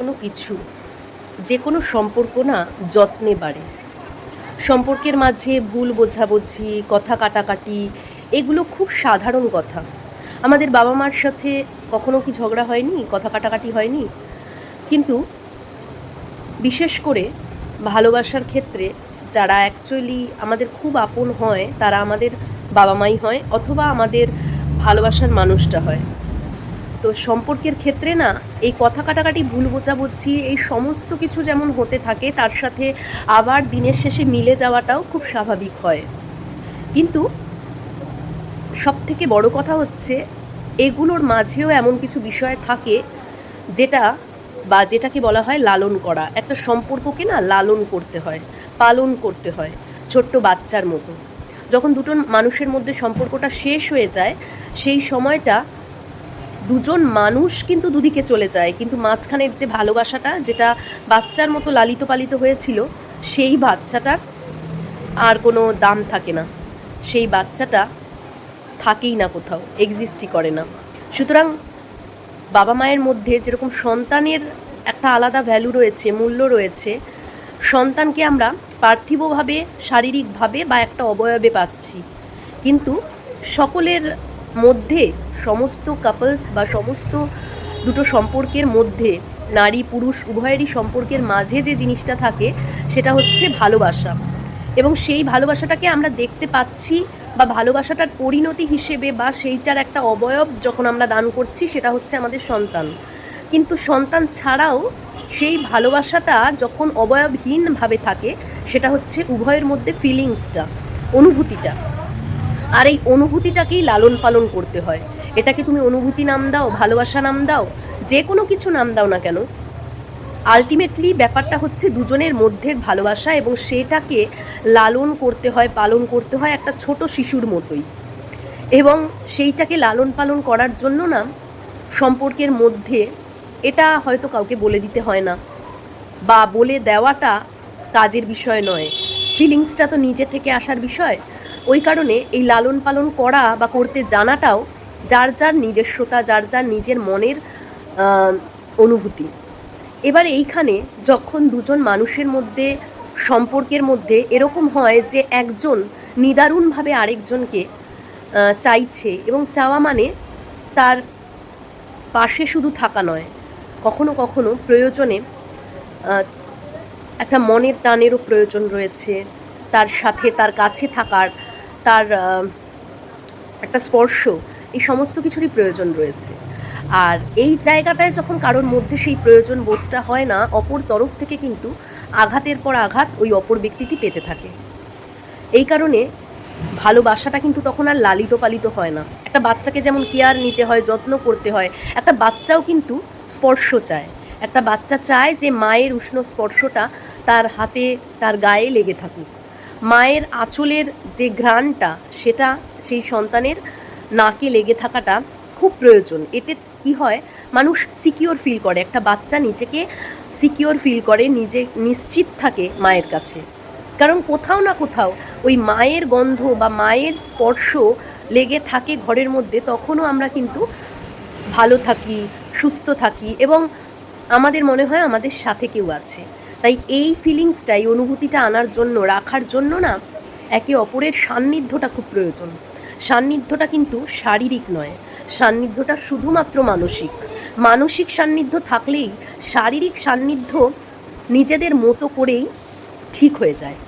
কোনো কিছু, যে কোনো সম্পর্ক না যত্নে বাড়ে। সম্পর্কের মাঝে ভুল বোঝাবুঝি, কথা কাটাকাটি, এগুলো খুব সাধারণ কথা। আমাদের বাবা মার সাথে কখনো কি ঝগড়া হয়নি? কথা কাটাকাটি হয়নি? কিন্তু বিশেষ করে ভালোবাসার ক্ষেত্রে যারা অ্যাকচুয়ালি আমাদের খুব আপন হয়, তারা আমাদের বাবা মাই হয় অথবা আমাদের ভালোবাসার মানুষটা হয়। তো সম্পর্কের ক্ষেত্রে না, এই কথা কাটাকাটি, ভুল বোঝাবুঝি, এই সমস্ত কিছু যেমন হতে থাকে, তার সাথে আবার দিনের শেষে মিলে যাওয়াটাও খুব স্বাভাবিক হয়। কিন্তু সব থেকে বড় কথা হচ্ছে, এগুলোর মাঝেও এমন কিছু বিষয় থাকে, যেটা বা যেটাকে বলা হয় লালন করা। একটা সম্পর্ককে না লালন করতে হয়, পালন করতে হয়, ছোট্ট বাচ্চার মতো। যখন দুটো মানুষের মধ্যে সম্পর্কটা শেষ হয়ে যায়, সেই সময়টা দুজন মানুষ কিন্তু দুদিকে চলে যায়। কিন্তু মাঝখানের যে ভালোবাসাটা, যেটা বাচ্চার মতো লালিত পালিত হয়েছিল, সেই বাচ্চাটার আর কোনো দাম থাকে না। সেই বাচ্চাটা থাকেই না কোথাও এক্সিস্টই করে না। সুতরাং বাবা মায়ের মধ্যে যেরকম সন্তানের একটা আলাদা ভ্যালু রয়েছে, মূল্য রয়েছে, সন্তানকে আমরা পার্থিবভাবে, শারীরিকভাবে বা একটা অবয়বে পাচ্ছি। কিন্তু সকলের মধ্যে সমস্ত কাপলস বা সমস্ত দুটো সম্পর্কের মধ্যে, নারী, পুরুষ, উভয়েরই সম্পর্কের মাঝে যে জিনিসটা থাকে, সেটা হচ্ছে ভালোবাসা। এবং সেই ভালোবাসাটাকে আমরা দেখতে পাচ্ছি বা ভালোবাসাটার পরিণতি হিসেবে বা সেইটার একটা অবয়ব যখন আমরা দান করছি, সেটা হচ্ছে আমাদের সন্তান। কিন্তু সন্তান ছাড়াও সেই ভালোবাসাটা যখন অবয়বহীনভাবে থাকে, সেটা হচ্ছে উভয়ের মধ্যে ফিলিংসটা অনুভূতিটা। আর এই অনুভূতিটাকেই লালন পালন করতে হয়। এটাকে তুমি অনুভূতি নাম দাও, ভালোবাসা নাম দাও, যে কোনো কিছু নাম দাও না কেন। আলটিমেটলি ব্যাপারটা হচ্ছে দুজনের মধ্যের ভালোবাসা এবং সেটাকে লালন করতে হয়, পালন করতে হয় একটা ছোট শিশুর মতোই। এবং সেইটাকে লালন পালন করার জন্য না সম্পর্কের মধ্যে এটা হয়তো কাউকে বলে দিতে হয় না বা বলে দেওয়াটা কাজের বিষয় নয়। ফিলিংসটা তো নিজে থেকে আসার বিষয়। ওই কারণে এই লালন পালন করা বা করতে জানাটাও যার যার নিজস্বতা, যার যার নিজের মনের অনুভূতি। এবার এইখানে যখন দুজন মানুষের মধ্যে, সম্পর্কের মধ্যে এরকম হয় যে একজন নিদারুণভাবে আরেকজনকে চাইছে এবং চাওয়া মানে তার পাশে শুধু থাকা নয়, কখনো কখনো প্রয়োজনে একটা মনের টানেরও প্রয়োজন রয়েছে। তার সাথে, তার কাছে থাকার তার একটা স্পর্শ, এই সমস্ত কিছুরই প্রয়োজন রয়েছে। আর এই জায়গাটায় যখন কারোর মধ্যে সেই প্রয়োজন বোধটা হয় না, অপর তরফ থেকে কিন্তু আঘাতের পর আঘাত ওই অপর ব্যক্তিটি পেতে থাকে। এই কারণে ভালোবাসাটা কিন্তু তখন আর লালিত পালিত হয় না। একটা বাচ্চাকে যেমন কেয়ার নিতে হয়, যত্ন করতে হয়, একটা বাচ্চাও কিন্তু স্পর্শ চায়। একটা বাচ্চা চায় যে মায়ের উষ্ণ স্পর্শটা তার হাতে, তার গায়ে লেগে থাকুক। মায়ের আঁচলের যে ঘ্রাণটা, সেটা সেই সন্তানের নাকে লেগে থাকাটা খুব প্রয়োজন। এতে কি হয়, মানুষ সিকিওর ফিল করে। একটা বাচ্চা নিজেকে সিকিওর ফিল করে, নিজে নিশ্চিত থাকে মায়ের কাছে। কারণ কোথাও না কোথাও ওই মায়ের গন্ধ বা মায়ের স্পর্শ লেগে থাকে ঘরের মধ্যে, তখনও আমরা কিন্তু ভালো থাকি, সুস্থ থাকি এবং আমাদের মনে হয় আমাদের সাথে কেউ আছে। তাই এই ফিলিংসটা এই অনুভূতিটা আনার জন্য, রাখার জন্য না একে অপরের সান্নিধ্যটা খুব প্রয়োজন। সান্নিধ্যটা কিন্তু শারীরিক নয়, সান্নিধ্যটা শুধুমাত্র মানসিক। মানসিক সান্নিধ্য থাকলেই শারীরিক সান্নিধ্য নিজেদের মতো করেই ঠিক হয়ে যায়।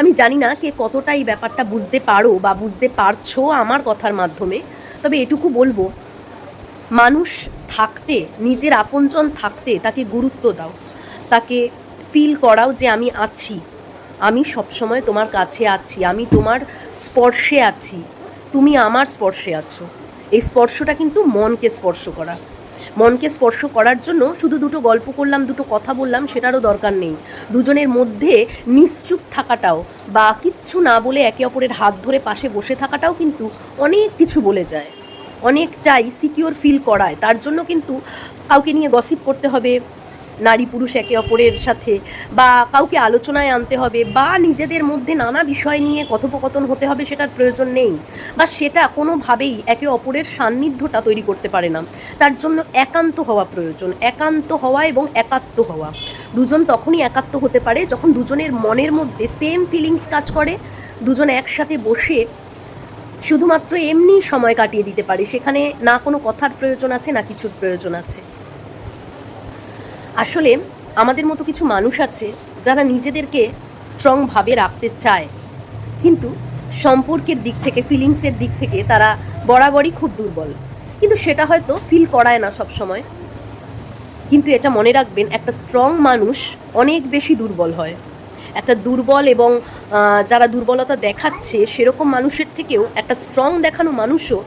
আমি জানি না কে কতটা এই ব্যাপারটা বুঝতে পারো বা বুঝতে পারছ আমার কথার মাধ্যমে, তবে এটুকু বলব, মানুষ থাকতে, নিজের আপনজন থাকতে তাকে গুরুত্ব দাও। তাকে ফিল করাও যে আমি আছি। আমি সবসময় তোমার কাছে আছি, আমি তোমার স্পর্শে আছি। তুমি আমার স্পর্শে আছো। এই স্পর্শটা কিন্তু মনকে স্পর্শ করা। মনকে স্পর্শ করার জন্য শুধু দুটো গল্প করলাম, দুটো কথা বললাম, সেটারও দরকার নেই। দুজনের মধ্যে নিশ্চুপ থাকাটাও বা কিচ্ছু না বলে একে অপরের হাত ধরে পাশে বসে থাকাটাও কিন্তু অনেক কিছু বলে যায়। অনেকটাই সিকিওর ফিল করায়। তার জন্য কিন্তু কাউকে নিয়ে গসিপ করতে হবে নারী পুরুষ একে অপরের সাথে বা কাউকে আলোচনায় আনতে হবে বা নিজেদের মধ্যে নানা বিষয় নিয়ে কথোপকথন হতে হবে সেটার প্রয়োজন নেই বা সেটা কোনোভাবেই একে অপরের সান্নিধ্যটা তৈরি করতে পারে না। তার জন্য একান্ত হওয়া প্রয়োজন, একান্ত হওয়া এবং একাত্ম হওয়া। দুজন তখনই একাত্ম হতে পারে যখন দুজনের মনের মধ্যে সেম ফিলিংস কাজ করে, দুজন একসাথে বসে শুধুমাত্র এমনি সময় কাটিয়ে দিতে পারে। সেখানে না কোনো কথার প্রয়োজন আছে, না কিছুর প্রয়োজন আছে। আসলে আমাদের মতো কিছু মানুষ আছে যারা নিজেদেরকে স্ট্রংভাবে রাখতে চায়। কিন্তু সম্পর্কের দিক থেকে ফিলিংসের দিক থেকে তারা বরাবরই খুব দুর্বল। কিন্তু সেটা হয়তো ফিল করায় না সব সময় কিন্তু এটা মনে রাখবেন, একটা স্ট্রং মানুষ অনেক বেশি দুর্বল হয়। একটা দুর্বল এবং যারা দুর্বলতা দেখাচ্ছে, সেরকম মানুষের থেকেও একটা স্ট্রং দেখানো মানুষও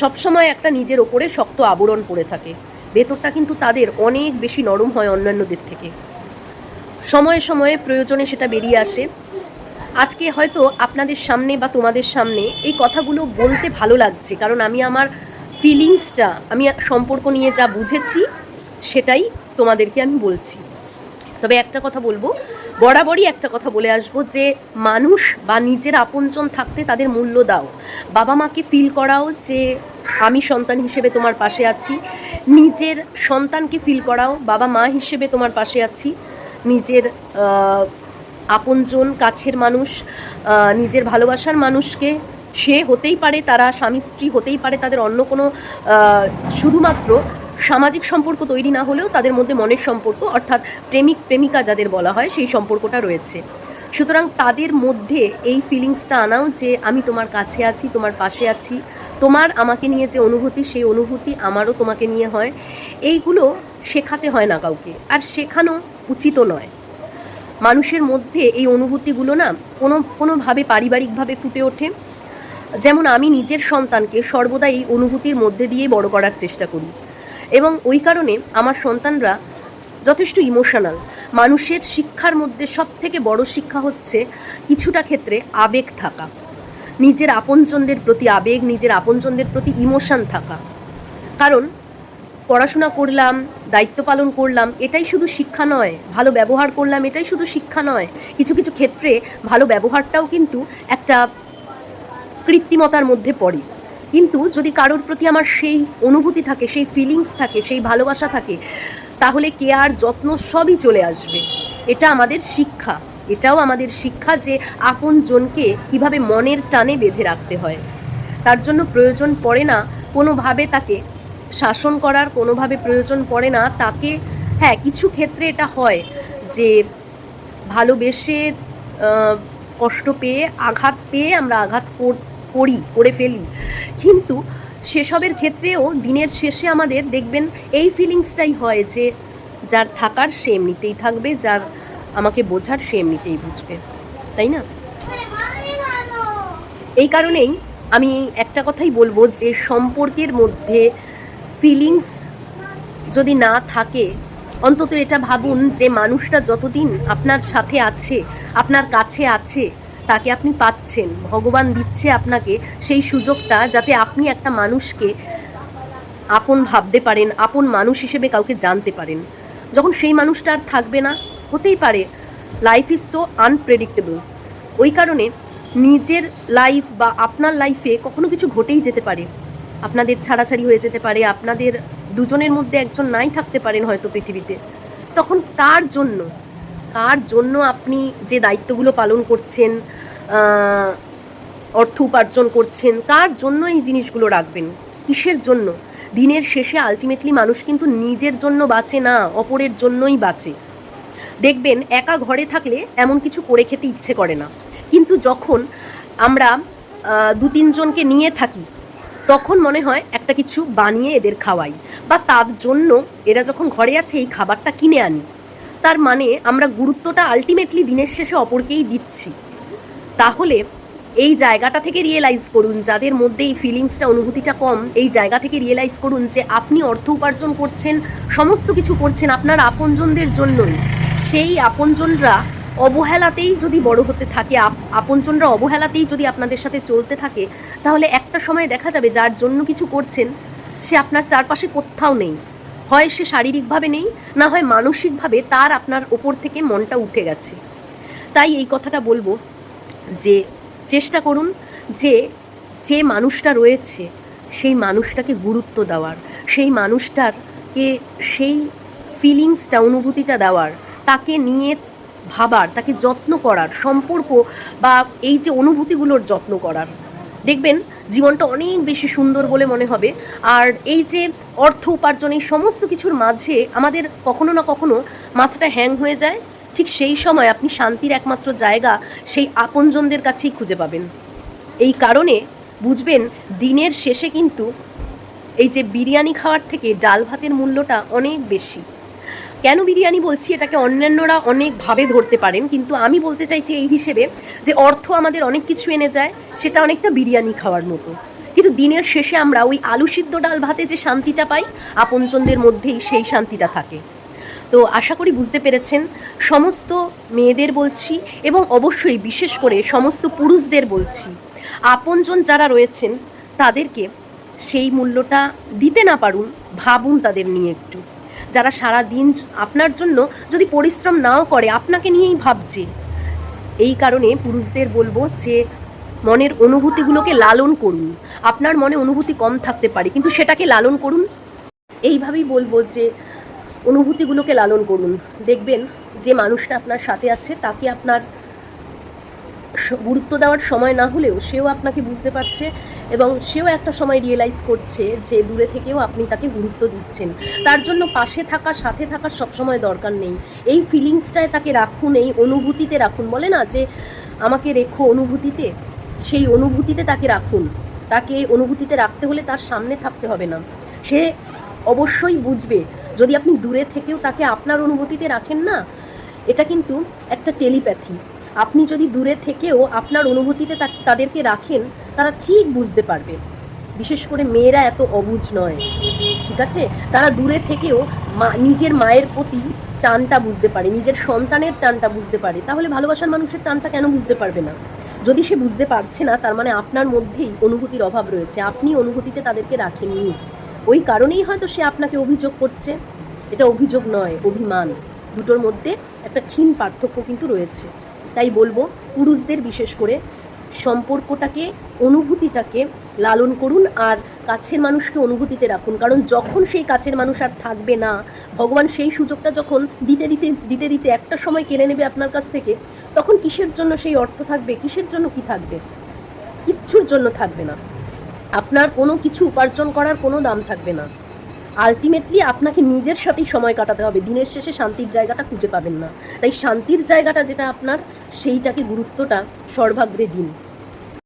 সবসময় একটা নিজের ওপরে শক্ত আবরণ পড়ে থাকে। ভেতরটা কিন্তু তাদের অনেক বেশি নরম হয় অন্যান্যদের থেকে। সময়ে সময়ে প্রয়োজনে সেটা বেরিয়ে আসে। আজকে হয়তো আপনাদের সামনে বা তোমাদের সামনে এই কথাগুলো বলতে ভালো লাগছে, কারণ আমি আমার ফিলিংসটা আমি সম্পর্ক নিয়ে যা বুঝেছি, সেটাই তোমাদেরকে আমি বলছি। তবে একটা কথা বলব, বরাবরই একটা কথা বলে আসব যে মানুষ বা নিজের আপনজন থাকতে তাদের মূল্য দাও। বাবা মাকে ফিল করাও যে আমি সন্তান হিসেবে তোমার পাশে আছি, নিজের সন্তানকে ফিল করাও, বাবা মা হিসেবে তোমার পাশে আছি, নিজের আপনজন, কাছের মানুষ নিজের ভালোবাসার মানুষকে, সে হতেই পারে তারা স্বামী স্ত্রী হতেই পারে তাদের অন্য কোনো শুধুমাত্র সামাজিক সম্পর্ক তৈরি না হলেও তাদের মধ্যে মনের সম্পর্ক, অর্থাৎ প্রেমিক, প্রেমিকা যাদের বলা হয়, সেই সম্পর্কটা রয়েছে। সুতরাং তাদের মধ্যে এই ফিলিংসটা আনাও যে আমি তোমার কাছে আছি, তোমার পাশে আছি, তোমার আমাকে নিয়ে যে অনুভূতি, সেই অনুভূতি আমারও তোমাকে নিয়ে হয়, এইগুলো শেখাতে হয় না কাউকে। আর শেখানো উচিতও নয়। মানুষের মধ্যে এই অনুভূতিগুলো না কোনো, কোনোভাবে পারিবারিকভাবে ফুটে ওঠে। যেমন আমি নিজের সন্তানকে সর্বদা এই অনুভূতির মধ্যে দিয়ে বড় করার চেষ্টা করি। এবং ওই কারণে আমার সন্তানরা যথেষ্ট ইমোশনাল মানুষের শিক্ষার মধ্যে সব থেকে বড় শিক্ষা হচ্ছে কিছুটা ক্ষেত্রে আবেগ থাকা। নিজের আপনজনদের প্রতি আবেগ, নিজের আপনজনদের প্রতি ইমোশন থাকা। কারণ পড়াশোনা করলাম, দায়িত্ব পালন করলাম, এটাই শুধু শিক্ষা নয়, ভালো ব্যবহার করলাম, এটাই শুধু শিক্ষা নয়। কিছু কিছু ক্ষেত্রে ভালো ব্যবহারটাও কিন্তু একটা কৃত্রিমতার মধ্যে পড়ে। কিন্তু যদি কারোর প্রতি আমার সেই অনুভূতি থাকে, সেই ফিলিংস থাকে, সেই ভালোবাসা থাকে, তাহলে কেয়ার যত্ন সবই চলে আসবে। এটা আমাদের শিক্ষা। এটাও আমাদের শিক্ষা যে আপন জনকে কীভাবে মনের টানে বেঁধে রাখতে হয়। তার জন্য প্রয়োজন পড়ে না কোনোভাবে তাকে শাসন করার, কোনোভাবে প্রয়োজন পড়ে না তাকে। হ্যাঁ কিছু ক্ষেত্রে এটা হয় যে ভালোবেসে কষ্ট পেয়ে, আঘাত পেয়ে আমরা আঘাত করি, করে ফেলি। কিন্তু সেসবের ক্ষেত্রেও দিনের শেষে আমাদের দেখবেন এই ফিলিংসটাই হয় যে যার থাকার সে এমনিতেই থাকবে, যার আমাকে বোঝার সে এমনিতেই বুঝবে। তাই না? এই কারণেই আমি একটা কথাই বলব যে সম্পর্কের মধ্যে ফিলিংস যদি না থাকে, অন্তত এটা ভাবুন যে মানুষটা যতদিন আপনার সাথে আছে, আপনার কাছে আছে তাকে আপনি পাচ্ছেন, ভগবান দিচ্ছে আপনাকে সেই সুযোগটা যাতে আপনি একটা মানুষকে আপন ভাবতে পারেন, আপন মানুষ হিসেবে কাউকে জানতে পারেন। যখন সেই মানুষটা আর থাকবে না, হতেই পারে লাইফ ইজ সো আনপ্রেডিক্টেবল ওই কারণে নিজের লাইফ বা আপনার লাইফে কখনো কিছু ঘটেই যেতে পারে। আপনাদের ছাড়াছাড়ি হয়ে যেতে পারে, আপনাদের দুজনের মধ্যে একজন নাই থাকতে পারেন হয়তো পৃথিবীতে। তখন কার জন্য কার জন্য আপনি যে দায়িত্বগুলো পালন করছেন অর্থ উপার্জন করছেন, কার জন্য এই জিনিসগুলো রাখবেন? কিসের জন্য? দিনের শেষে আলটিমেটলি মানুষ কিন্তু নিজের জন্য বাঁচে না, অপরের জন্যই বাঁচে। দেখবেন, একা ঘরে থাকলে এমন কিছু করে খেতে ইচ্ছে করে না। কিন্তু যখন আমরা দু তিনজনকে নিয়ে থাকি, তখন মনে হয় একটা কিছু বানিয়ে এদের খাওয়াই। বা তার জন্য এরা যখন ঘরে আছে, এই খাবারটা কিনে আনি। তার মানে আমরা গুরুত্বটা আলটিমেটলি দিনের শেষে অপরকেই দিচ্ছি। তাহলে এই জায়গাটা থেকে রিয়েলাইজ করুন, যাদের মধ্যে এই ফিলিংসটা অনুভূতিটা কম, এই জায়গা থেকে রিয়েলাইজ করুন যে আপনি অর্থ উপার্জন করছেন, সমস্ত কিছু করছেন আপনার আপনজনদের জন্যই। সেই আপনজনরা অবহেলাতেই যদি বড় হতে থাকে, আপ- আপনজনরা অবহেলাতেই যদি আপনাদের সাথে চলতে থাকে, তাহলে একটা সময় দেখা যাবে যার জন্য কিছু করছেন, সে আপনার চারপাশে কোথাও নেই। হয় সে শারীরিকভাবে নেই, না হয় মানসিকভাবে তার আপনার ওপর থেকে মনটা উঠে গেছে। তাই এই কথাটা বলব যে, চেষ্টা করুন যে যে মানুষটা রয়েছে, সেই মানুষটাকে গুরুত্ব দেওয়ার, সেই মানুষটারকে সেই ফিলিংসটা অনুভূতিটা দেওয়ার, তাকে নিয়ে ভাবার, তাকে যত্ন করার, সম্পর্ক বা এই যে অনুভূতিগুলোর যত্ন করার দেখবেন জীবনটা অনেক বেশি সুন্দর বলে মনে হবে। আর এই যে অর্থ উপার্জন এই সমস্ত কিছুর মাঝে আমাদের কখনো না কখনো মাথাটা হ্যাং হয়ে যায়, ঠিক সেই সময় আপনি শান্তির একমাত্র জায়গা সেই আপনজনদের কাছেই খুঁজে পাবেন। এই কারণে বুঝবেন দিনের শেষে কিন্তু এই যে বিরিয়ানি খাওয়ার থেকে ডাল ভাতের মূল্যটা অনেক বেশি। কেন বিরিয়ানি বলছি? এটাকে অন্যান্যরা অনেকভাবে ধরতে পারেন, কিন্তু আমি বলতে চাইছি এই হিসেবে যে অর্থ আমাদের অনেক কিছু এনে যায়, সেটা অনেকটা বিরিয়ানি খাওয়ার মতো। কিন্তু দিনের শেষে আমরা ওই আলু সিদ্ধ ডাল ভাতে যে শান্তিটা পাই, আপনজনদের মধ্যেই সেই শান্তিটা থাকে। তো আশা করি বুঝতে পেরেছেন, সমস্ত মেয়েদের বলছি এবং অবশ্যই বিশেষ করে সমস্ত পুরুষদের বলছি, আপনজন যারা রয়েছেন, তাদেরকে সেই মূল্যটা দিতে না পারুন, ভাবুন তাদের নিয়ে একটু। যারা সারা দিন আপনার জন্য যদি পরিশ্রম নাও করে, আপনাকে নিয়েই ভাবছে। এই কারণে পুরুষদের বলব যে, মনের অনুভূতিগুলোকে লালন করুন। আপনার মনে অনুভূতি কম থাকতে পারে, কিন্তু সেটাকে লালন করুন। এইভাবেই বলব যে, অনুভূতিগুলোকে লালন করুন। দেখবেন যে মানুষটা আপনার সাথে আছে, তাকে আপনার গুরুত্ব দেওয়ার সময় না হলেও সেও আপনাকে বুঝতে পারছে। এবং সেও একটা সময় রিয়েলাইজ করছে যে দূরে থেকেও আপনি তাকে গুরুত্ব দিচ্ছেন। তার জন্য পাশে থাকা, সাথে থাকার সবসময় দরকার নেই। এই ফিলিংসটায় তাকে রাখুন, এই অনুভূতিতে রাখুন। বলে না যে আমাকে রেখো অনুভূতিতে, সেই অনুভূতিতে তাকে রাখুন। তাকে অনুভূতিতে রাখতে হলে তার সামনে থাকতে হবে না। সে অবশ্যই বুঝবে, যদি আপনি দূরে থেকেও তাকে আপনার অনুভূতিতে রাখেন না, এটা কিন্তু একটা টেলিপ্যাথি। আপনি যদি দূরে থেকেও আপনার অনুভূতিতে তাদেরকে রাখেন তারা ঠিক বুঝতে পারবে। বিশেষ করে মেয়েরা এত অবুঝ নয়, ঠিক আছে? তারা দূরে থেকেও মা, নিজের মায়ের প্রতি টানটা বুঝতে পারে, নিজের সন্তানের টানটা বুঝতে পারে। তাহলে ভালোবাসার মানুষের টানটা কেন বুঝতে পারবে না? যদি সে বুঝতে পারছে না, তার মানে আপনার মধ্যেই অনুভূতির অভাব রয়েছে। আপনি অনুভূতিতে তাদেরকে রাখেননি। ওই কারণেই হয়তো সে আপনাকে অভিযোগ করছে। এটা অভিযোগ নয়, অভিমান। দুটোর মধ্যে একটা ক্ষীণ পার্থক্য কিন্তু রয়েছে। তাই বলব, পুরুষদের বিশেষ করে সম্পর্কটাকে অনুভূতিটাকে লালন করুন আর কাছের মানুষকে অনুভূতিতে রাখুন। কারণ যখন সেই কাছের মানুষ আর থাকবে না, ভগবান সেই সুযোগটা যখন দিতে দিতে দিতে দিতে একটা সময় কেড়ে নেবে আপনার কাছ থেকে, তখন কিসের জন্য সেই অর্থ থাকবে, কিসের জন্য কি থাকবে? কিচ্ছুর জন্য থাকবে না। আপনার কোনো কিছু উপার্জন করার কোনো দাম থাকবে না। আলটিমেটলি আপনাকে নিজের সাথেই সময় কাটাতে হবে। দিনের শেষে শান্তির জায়গাটা খুঁজে পাবেন না। তাই শান্তির জায়গাটা যেটা আপনার, সেইটাকে গুরুত্বটা সর্বাগ্রে দিন।